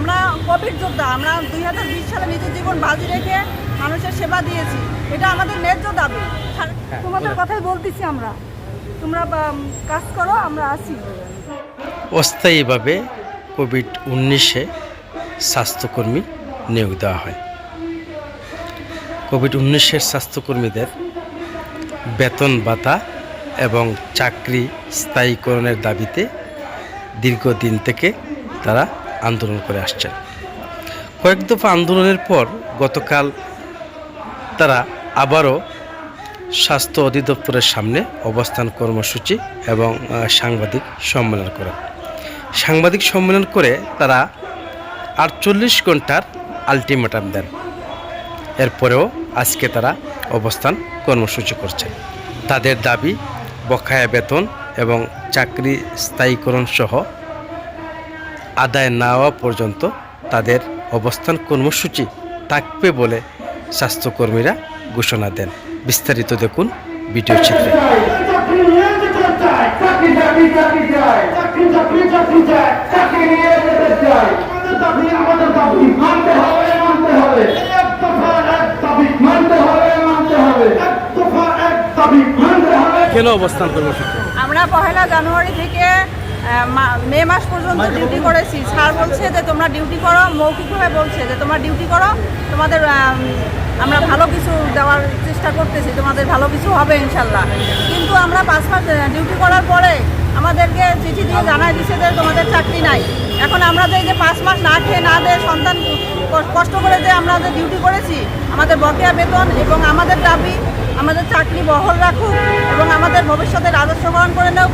আমরা কোভিড যোদ্ধা আমরা দুই হাজার বিশ সালে নিজের জীবন বাজি রেখে মানুষের সেবা দিয়েছি। এটা আমাদের ন্যায্য দাবি। তোমাদের কথাই বলতেছি আমরা। তোমরা কাজ করো আমরা আছি অস্থায়ীভাবে কোভিড উনিশে স্বাস্থ্যকর্মী নিয়োগ দেওয়া হয়। কোভিড উনিশের স্বাস্থ্যকর্মীদের বেতন ভাতা এবং চাকরি স্থায়ীকরণের দাবিতে দীর্ঘদিন থেকে তারা আন্দোলন করে আসছেন। কয়েক দফা আন্দোলনের পর গতকাল তারা আবারও স্বাস্থ্য অধিদপ্তরের সামনে অবস্থান কর্মসূচি এবং সাংবাদিক সম্মেলন করেন। সাংবাদিক সম্মেলন করে তারা আটচল্লিশ ঘণ্টার আলটিমেটাম দেন। এরপরেও আজকে তারা অবস্থান কর্মসূচি করছে তাদের দাবি, বকেয়া বেতন এবং চাকরি স্থায়ীকরণ সহ আদায় না হওয়া পর্যন্ত তাদের অবস্থান কর্মসূচি থাকবে বলে স্বাস্থ্যকর্মীরা ঘোষণা দেন। বিস্তারিত দেখুন ভিডিও চিত্রে। কেন অবস্থান কর্মসূচি? আমরা পহেলা জানুয়ারি থেকে মা- মে মাস পর্যন্ত ডিউটি করেছি। স্যার বলছে যে তোমরা ডিউটি করো। মৌখিকভাবে বলছে যে তোমরা ডিউটি করো। তোমাদের আমরা ভালো কিছু দেওয়ার চেষ্টা করতেছি। তোমাদের ভালো কিছু হবে ইনশাল্লাহ। কিন্তু আমরা পাঁচ মাস ডিউটি করার পরে আমাদেরকে চিঠি দিয়ে জানাই দিচ্ছে যে তোমাদের চাকরি নাই। এখন আমরা যে যে পাঁচ মাস না খেয়ে না দিয়ে সন্তান কষ্ট করে যে আমরা যে ডিউটি করেছি আমাদের বকেয়া বেতন এবং আমাদের দাবি আমাদের চাকরি বহল রাখুক এবং আমাদের ভবিষ্যতের আদর্শ গ্রহণ করে নেওক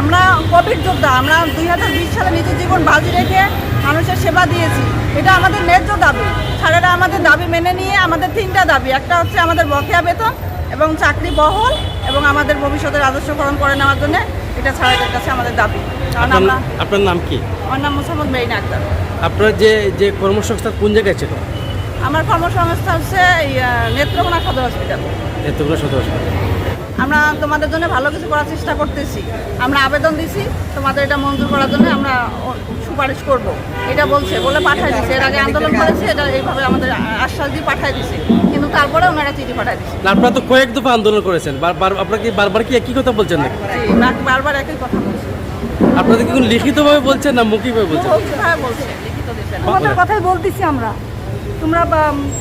আমরা কোভিড যোদ্ধা আমরা দুই হাজার বিশ সালে নিজের জীবন বাজি রেখে মানুষের সেবা দিয়েছি। এটা আমাদের ন্যায্য দাবি। স্যারেরা আমাদের দাবি মেনে নিয়ে আমাদের তিনটা দাবি। একটা হচ্ছে আমাদের বকেয়া বেতন এবং চাকরি বহল এবং আমাদের ভবিষ্যতের আদর্শকরণ করে নেওয়ার জন্য এটা স্যারেদের কাছে আমাদের দাবি। কারণ আমরা আপনার নাম কি? আমার নাম মোসাম্মদ মেরিন আক্তার। আপনার যে যে কর্মসংস্থান কোন জায়গায় ছিল? আমার কর্মসংস্থা হচ্ছে নেত্রকোনা সদর হসপিটাল এতগুলো সদস্য আমরা তোমাদের জন্য ভালো কিছু করার চেষ্টা করতেছি। আমরা আবেদন দিছি তোমাদের এটা মঞ্জুর করার জন্য আমরা সুপারিশ করব। এটা বলছে বলে পাঠাই দিছে। এর আগে আন্দোলন করেছে এটা এইভাবে আমাদের আশ্বাস দিয়ে পাঠাই দিছে। কিন্তু তারপরে ওনারা চিঠি পাঠাই দিছে। আপনারা তো কয়েক দফা আন্দোলন করেছেন। আপনারা কি বারবার কি একই কথা বলছেন নাকি? বারবার একই কথা বলছে। আপনাদের কি লিখিতভাবে বলছেন না মৌখিকভাবে বলছেন? বলছে। তোমাদের কথাই বলতেছি আমরা। তোমরা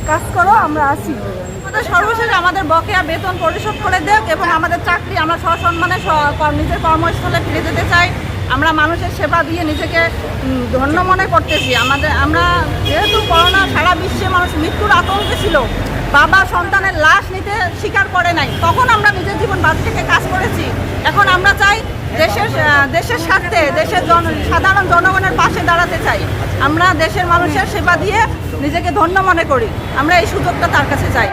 কাজ করো আমরা আছি। আমাদের সর্বশেষ আমাদের বকেয়া বেতন পরিশোধ করে দেখ এবং আমাদের চাকরি আমরা সসম্মানে নিজের কর্মস্থলে ফিরে যেতে চাই। আমরা মানুষের সেবা দিয়ে নিজেকে ধন্য মনে করতেছি। আমাদের, আমরা যেহেতু করোনা সারা বিশ্বে মানুষ মৃত্যুর আতঙ্কে ছিল, বাবা সন্তানের লাশ নিতে স্বীকার করে নাই, তখন আমরা নিজের জীবন বাজি থেকে কাজ করেছি। এখন আমরা চাই দেশের দেশের স্বার্থে, দেশের জন, সাধারণ জনগণের পাশে দাঁড়াতে চাই। আমরা দেশের মানুষের সেবা দিয়ে নিজেকে ধন্য মনে করি। আমরা এই সুযোগটা তার কাছে চাই।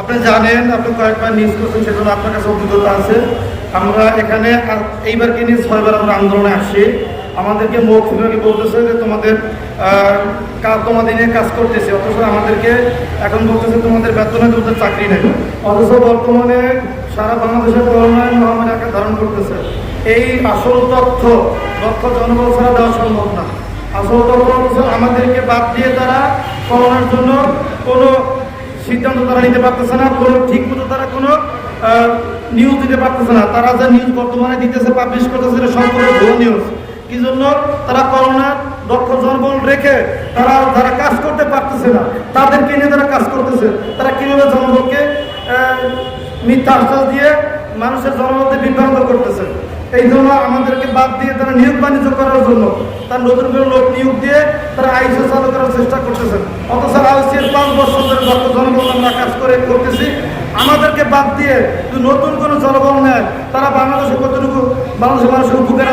আপনি জানেন, আপনি কয়েকবার নিউজ করছেন, সেজন্য আপনার কাছে অভিজ্ঞতা আছে। আমরা এখানে এইবার কি নিয়ে ছয়বার আমরা আন্দোলনে আসি আমাদেরকে মৌখিকভাবে বলতেছে যে তোমাদের কাজ তোমাদের নিয়ে কাজ করতেছে। অথচ আমাদেরকে এখন বলতেছে তোমাদের বেতনে তোমাদের চাকরি নেই। অথচ বর্তমানে সারা বাংলাদেশে করোনায় মহামারী আকার ধারণ করতেছে। এই আসল তথ্য দক্ষ জনবল ছাড়া দেওয়া সম্ভব না। আসল তথ্য আমাদেরকে বাদ দিয়ে তারা করোনার জন্য কোনো সিদ্ধান্ত তারা নিতে পারতেছে না, কোনো ঠিক মতো তারা কোনো নিউজ দিতে পারতেছে না। তারা যে নিউজ বর্তমানে দিতেছে পাবলিশ করতেছে সেটা সম্পূর্ণ ভুল নিউজ কি জন্য? তারা করোনা দক্ষ জনবল রেখে তারা, যারা কাজ করতে পারতেছে না, তাদেরকে নিয়ে তারা কাজ করতেছে। তারা কীভাবে জনবলকে মিথ্যা আশ্বাস দিয়ে মানুষের জনবলকে বিভ্রান্ত করতেছে? এই জন্য আমাদেরকে বাদ দিয়ে তারা নিয়োগ বাণিজ্য করার জন্য তার নতুন করে লোক নিয়োগ দিয়ে তারা আইসি চালু করার চেষ্টা করতেছেন। অথচ আইসি পাঁচ বছর ধরে যত জনগণ আমরা কাজ করে করতেছি। আমাদেরকে বাদ দিয়ে নতুন কোনো জনগণ নেয়, তারা বাংলাদেশে কতটুকু বাংলাদেশের মানুষের উপকার